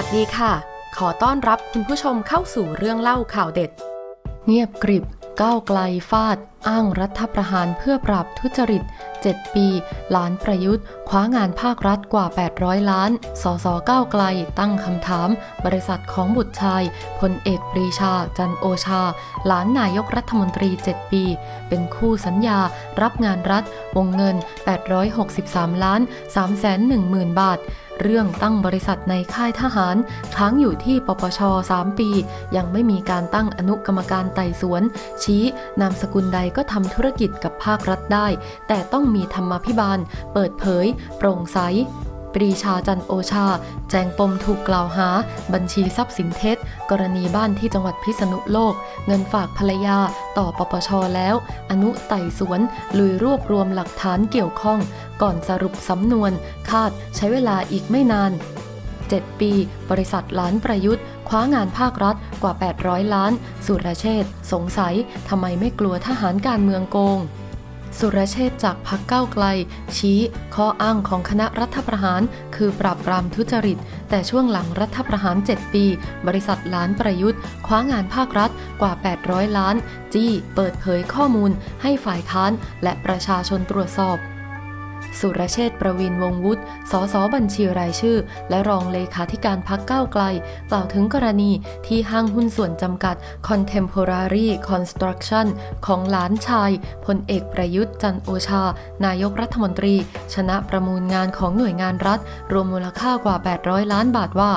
วัสดีค่ะ ขอต้อนรับคุณผู้ชมเข้าสู่เรื่องเล่าข่าวเด็ด เงียบกริบก้าวไกลฟาด อ้างรัฐประหารเพื่อปราบทุจริต 7 ปีหลานประยุทธ์ คว้างานภาครัฐกว่า 800 ล้าน สสก้าวไกลตั้งคำถาม บริษัทของบุตรชายพลเอกปรีชา จันโอชาหลานนายกรัฐมนตรี 7 ปี เป็นคู่สัญญา รับงานรัฐ วงเงิน 863 ล้าน 310,000 0บาท เรื่องตั้งบริษัทในค่ายทหาร ค้างอยู่ที่ปปช 3 ปี ยังไม่มีการตั้งอนุกรรมการไต่สวน ชี้นามสกุลใดก็ทำธุรกิจกับภาครัฐได้ แต่ต้องมีธรรมาภิบาล เปิดเผย โปร่งใสปรีชาจันโอชา แจงปมถูกกล่าวหา บัญชีทรัพย์สินเท็จ กรณีบ้านที่จังหวัดพิษณุโลก เงินฝากภรรยา ต่อปปชแล้ว อนุไต่สวน ลุยรวบรวมหลักฐานเกี่ยวข้อง ก่อนสรุปสำนวน คาดใช้เวลาอีกไม่นาน 7 ปี บริษัทล้านประยุทธ์ คว้างานภาครัฐกว่า 800 ล้าน สุรเชษสงสัยทำไมไม่กลัวทหารการเมืองโกง สุรเชษจากพักเก้าไกล ชี้ข้ออ้างของคณะรัฐประหาร คือปราบปรามทุจริต แต่ช่วงหลังรัฐประหาร 7 ปี บริษัทล้านประยุทธ์ คว้างานภาครัฐกว่า 800 ล้าน จี้เปิดเผยข้อมูล ให้ฝ่ายค้านและประชาชนตรวจสอบ สุรเชษฐ์ประวินวงศ์วุฒิ สสบัญชีรายชื่อ และรองเลขาธิการพักก้าวไกล กล่าวถึงกรณีที่ห้างหุ้นส่วนจำกัด Contemporary Construction ของหลานชายพลเอกประยุทธ์จันโอชา นายกรัฐมนตรี ชนะประมูลงานของหน่วยงานรัฐ รวมมูลค่ากว่า 800 ล้านบาทว่า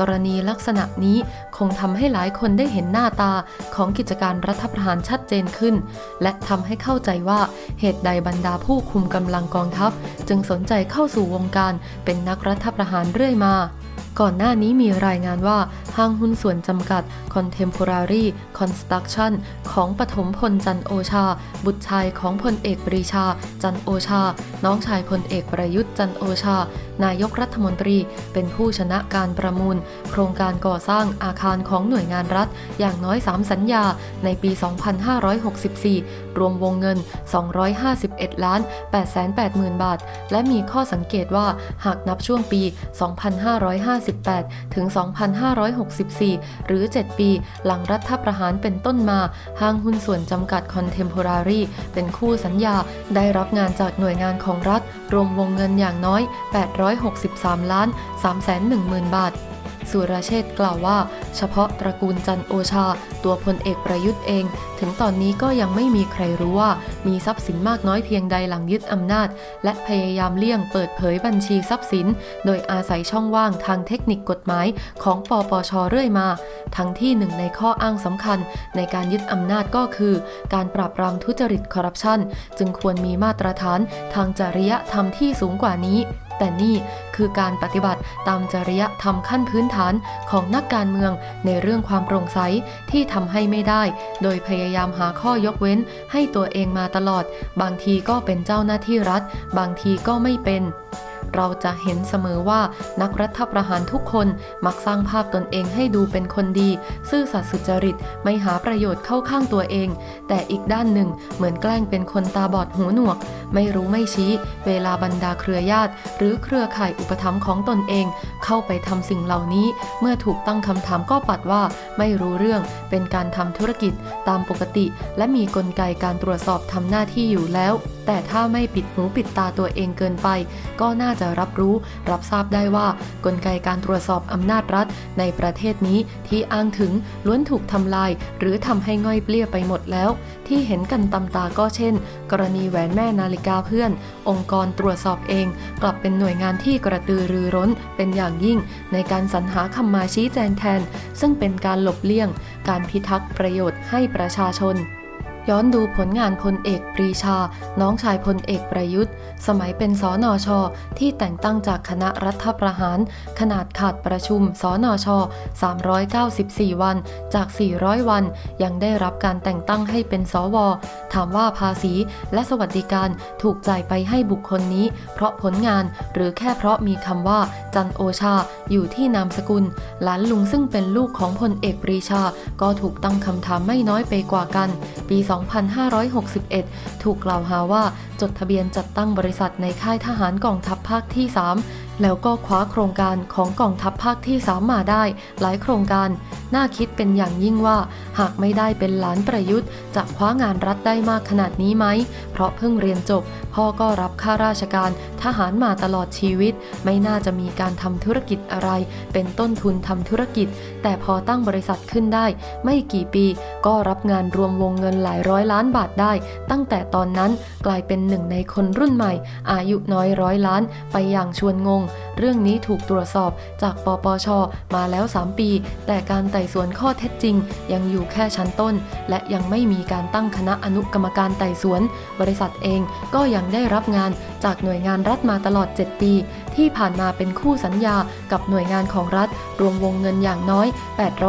กรณีลักษณะนี้คงทำให้หลายคนได้เห็นหน้าตาของกิจการรัฐประหารชัดเจนขึ้น และทำให้เข้าใจว่าเหตุใดบรรดาผู้คุมกำลังกองทัพจึงสนใจเข้าสู่วงการเป็นนักรัฐประหารเรื่อยมา ก่อนหน้านี้มีรายงานว่าห้างหุ้นส่วนจำกัด Contemporary Construction ของปฐมพลจันโอชา บุตรชายของพลเอกปรีชา จันโอชา น้องชายพลเอกประยุทธ์จันโอชา นายกรัฐมนตรี เป็นผู้ชนะการประมูล โครงการก่อสร้างอาคารของหน่วยงานรัฐ อย่างน้อย 3 สัญญาในปี 2564 รวมวงเงิน 251ล้าน880 0 0 0 บาท และมีข้อสังเกตว่าหากนับช่วงปี 2558 ถึง 2564 หรือ 7 ปี หลังรัฐประหารเป็นต้นมา ห้างหุ้นส่วนจำกัด Contemporary เป็นคู่สัญญาได้รับงานจากหน่วยงานของรัฐ รวมวงเงินอย่างน้อย 863 ล้าน3 1 0 0 0 0 บาท สุรเชษ์กล่าวว่า เฉพาะตระกูลจันโอชา ตัวพลเอกประยุทธ์เอง ถึงตอนนี้ก็ยังไม่มีใครรู้ว่า มีทรัพย์สินมากน้อยเพียงใดหลังยึดอำนาจ และพยายามเลี่ยงเปิดเผยบัญชีทรัพย์สิน โดยอาศัยช่องว่างทางเทคนิคกฎหมายของปปชเรื่อยมา ทั้งที่หนึ่งในข้ออ้างสำคัญ ในการยึดอำนาจก็คือ การปราบปรามทุจริตคอร์รัปชันจึงควรมีมาตรฐานทางจริยธรรมที่สูงกว่านี้ แต่นี่คือการปฏิบัติตามจริยธรรมขั้นพื้นฐานของนักการเมืองในเรื่องความโปร่งใสที่ทำให้ไม่ได้ โดยพยายามหาข้อยกเว้นให้ตัวเองมาตลอด บางทีก็เป็นเจ้าหน้าที่รัฐ บางทีก็ไม่เป็น เราจะเห็นเสมอว่านักรัฐประหารทุกคนมักสร้างภาพตนเองให้ดูเป็นคนดี ซื่อสัตย์สุจริตไม่หาประโยชน์เข้าข้างตัวเอง แต่อีกด้านหนึ่งเหมือนแกล้งเป็นคนตาบอดหูหนวก ไม่รู้ไม่ชี้ เวลาบรรดาเครือญาติ หรือเครือข่ายอุปถัมภ์ของตนเอง เข้าไปทำสิ่งเหล่านี้ เมื่อถูกตั้งคำถามก็ปัดว่า ไม่รู้เรื่องเป็นการทำธุรกิจตามปกติ และมีกลไกการตรวจสอบทำหน้าที่อยู่แล้ว แต่ถ้าไม่ปิดหูปิดตาตัวเองเกินไป ก็น่าจะรับรู้ รับทราบได้ว่ากลไกการตรวจสอบอำนาจรัฐ ในประเทศนี้ที่อ้างถึงล้วนถูกทำลาย หรือทำให้ง่อยเปลี้ยไปหมดแล้ว ที่เห็นกันตำตาก็เช่น กรณีแหวนแม่นาฬิกาเพื่อน องค์กรตรวจสอบเอง กลับเป็นหน่วยงานที่กระตือรือร้นเป็นอย่างยิ่ง ในการสรรหาคำมาชี้แจงแทน ซึ่งเป็นการหลบเลี่ยง การพิทักษ์ประโยชน์ให้ประชาชน ย้อนดูผลงานพลเอกปรีชา น้องชายพลเอกประยุทธ์ สมัยเป็นสอนชที่แต่งตั้งจากคณะรัฐประหาร ขนาดขาดประชุมสอนช394 วันจาก 400 วัน ยังได้รับการแต่งตั้งให้เป็นสว ถามว่าภาษีและสวัสดิการถูกจ่ายไปให้บุคคลนี้ เพราะผลงานหรือแค่เพราะมีคำว่า จันโอชาอยู่ที่นามสกุล หลานลุงซึ่งเป็นลูกของพลเอกปรีชา ก็ถูกตั้งคำถามไม่น้อยไปกว่ากัน ปี2561 ถูกกล่าวหาว่าจดทะเบียนจัดตั้งบริษัทในค่ายทหารกองทัพภาคที่ 3 แล้วก็คว้าโครงการของกองทัพภาคที่สามมาได้ หลายโครงการ น่าคิดเป็นอย่างยิ่งว่า หากไม่ได้เป็นหลานประยุทธ์ จะคว้างานรัฐได้มากขนาดนี้ไหม เพราะเพิ่งเรียนจบ พ่อก็รับข้าราชการทหารมาตลอดชีวิต ไม่น่าจะมีการทำธุรกิจอะไร เป็นต้นทุนทำธุรกิจ แต่พอตั้งบริษัทขึ้นได้ ไม่กี่ปี ก็รับงานรวมวงเงินหลายร้อยล้านบาทได้ ตั้งแต่ตอนนั้นกลายเป็นหนึ่งในคนรุ่นใหม่ อายุน้อยร้อยล้าน ไปอย่างชวนงงเรื่องนี้ถูกตรวจสอบจากปปช มาแล้ว 3 ปี แต่การไต่สวนข้อเท็จจริง ยังอยู่แค่ชั้นต้น และยังไม่มีการตั้งคณะอนุกรรมการไต่สวน บริษัทเองก็ยังได้รับงานจากหน่วยงานรัฐมาตลอด 7 ปี ที่ผ่านมาเป็นคู่สัญญากับหน่วยงานของรัฐ รวมวงเงินอย่างน้อย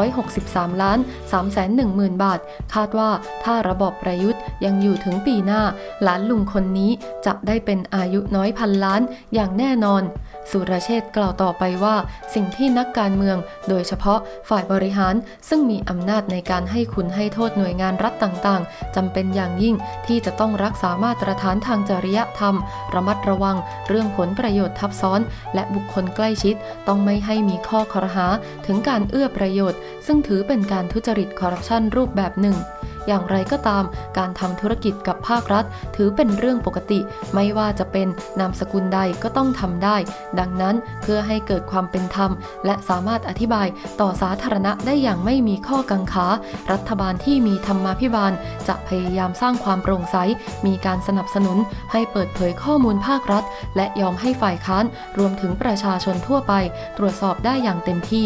863 ล้าน3 1 0 0 0 0 บาท คาดว่าถ้าระบอบประยุทธ์ยังอยู่ถึงปีหน้า หลานลุงคนนี้จะได้เป็นอายุน้อยพันล้านอย่างแน่นอน สุรเชษ์กล่าวต่อไปว่าสิ่งที่นักการเมือง โดยเฉพาะฝ่ายบริหารซึ่งมีอำนาจในการให้คุณให้โทษหน่วยงานรัฐต่างๆจำเป็นอย่างยิ่งที่จะต้องรักษามาตรฐานทางจริยธรรม ระมัดระวัง เรื่องผลประโยชน์ทับซ้อน และบุคคลใกล้ชิด ต้องไม่ให้มีข้อคอรหา ถึงการเอื้อประโยชน์ ซึ่งถือเป็นการทุจริตคอร์รัปชันรูปแบบหนึ่ง อย่างไรก็ตาม การทำธุรกิจกับภาครัฐ ถือเป็นเรื่องปกติ ไม่ว่าจะเป็นนามสกุลใดก็ต้องทำได้ ดังนั้นเพื่อให้เกิดความเป็นธรรม และสามารถอธิบายต่อสาธารณะได้อย่างไม่มีข้อกังขา รัฐบาลที่มีธรรมาภิบาล จะพยายามสร้างความโปร่งใส มีการสนับสนุน ให้เปิดเผยข้อมูลภาครัฐ และยอมให้ฝ่ายค้าน รวมถึงประชาชนทั่วไป ตรวจสอบได้อย่างเต็มที่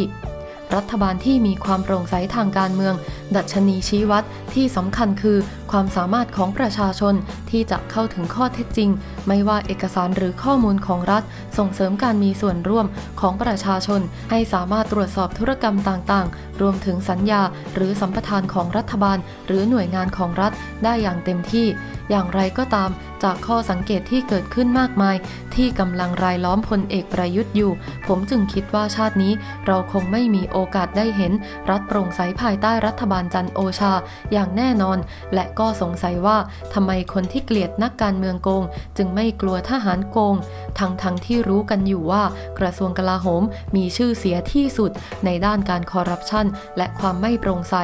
รัฐบาลที่มีความโปร่งใสทางการเมือง ดัชนีชี้วัดที่สำคัญคือ ความสามารถของประชาชนที่จะเข้าถึงข้อเท็จจริง ไม่ว่าเอกสารหรือข้อมูลของรัฐ ส่งเสริมการมีส่วนร่วมของประชาชน ให้สามารถตรวจสอบธุรกรรมต่างๆ รวมถึงสัญญา หรือสัมปทานของรัฐบาล หรือหน่วยงานของรัฐได้อย่างเต็มที่ อย่างไรก็ตามจากข้อสังเกตที่เกิดขึ้นมากมาย ที่กำลังรายล้อมพลเอกประยุทธ์อยู่ ผมจึงคิดว่าชาตินี้เราคงไม่มีโอกาสได้เห็น รัฐโปร่งใสภายใต้รัฐบาลจันโอชา อย่างแน่นอน และก็สงสัยว่าทำไมคนที่เกลียดนักการเมืองโกง จึงไม่กลัวทหารโกง ทั้งทั้งที่รู้กันอยู่ว่า กระทรวงกลาโหมมีชื่อเสียที่สุดในด้านการคอร์รัปชันและความไม่โปร่งใส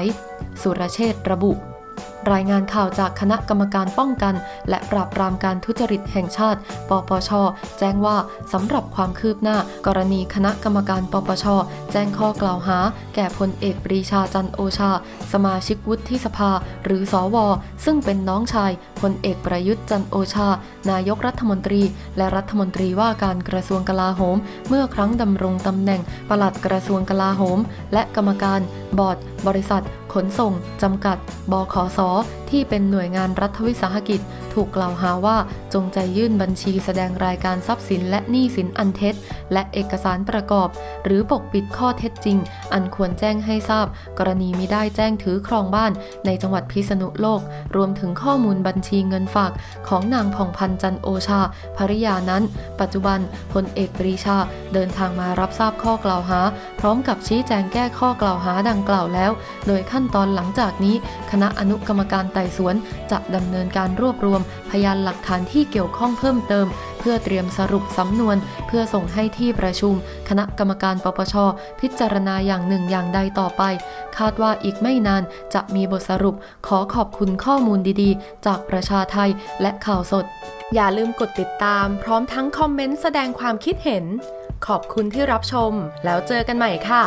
สุรเชษระบุ รายงานข่าวจากคณะกรรมการป้องกัน และปราบปรามการทุจริตแห่งชาติ ปปช แจ้งว่าสำหรับความคืบหน้า กรณีคณะกรรมการปปช แจ้งข้อกล่าวหา แก่พลเอกปรีชาจันทร์โอชา สมาชิกวุฒิสภา หรือสอวซึ่งเป็นน้องชายพลเอกประยุทธ์จันทร์โอชา นายกรัฐมนตรี และรัฐมนตรีว่าการกระทรวงกลาโหม เมื่อครั้งดำรงตำแหน่งปลัดกระทรวงกลาโหม และกรรมการ บอร์ด บริษัท ขนส่งจำกัด บขส ที่เป็นหน่วยงานรัฐวิสาหกิจ ถูกกล่าวหาว่าจงใจยื่นบัญชีแสดงรายการทรัพย์สินและหนี้สินอันเท็จ และเอกสารประกอบ หรือปกปิดข้อเท็จจริง อันควรแจ้งให้ทราบ กรณีมิได้แจ้งถือครองบ้าน ในจังหวัดพิษณุโลก รวมถึงข้อมูลบัญชีเงินฝากของนางผ่องพันธ์จันโอชาภริยานั้น ปัจจุบันพลเอกปรีชาเดินทางมารับทราบข้อกล่าวหา พร้อมกับชี้แจงแก้ข้อกล่าวหาดังกล่าวแล้ว โดยขั้นตอนหลังจากนี้ คณะอนุกรรมการไต่สวนจะดำเนินการรวบรวมพยานหลักฐานที่เกี่ยวข้องเพิ่มเติม เพื่อเตรียมสรุปสำนวน เพื่อส่งให้ที่ประชุม คณะกรรมการปปช พิจารณาอย่างหนึ่งอย่างใดต่อไป คาดว่าอีกไม่นานจะมีบทสรุปขอขอบคุณข้อมูลดีๆ จากประชาไทยและข่าวสด อย่าลืมกดติดตาม พร้อมทั้งคอมเมนต์แสดงความคิดเห็น ขอบคุณที่รับชม แล้วเจอกันใหม่ค่ะ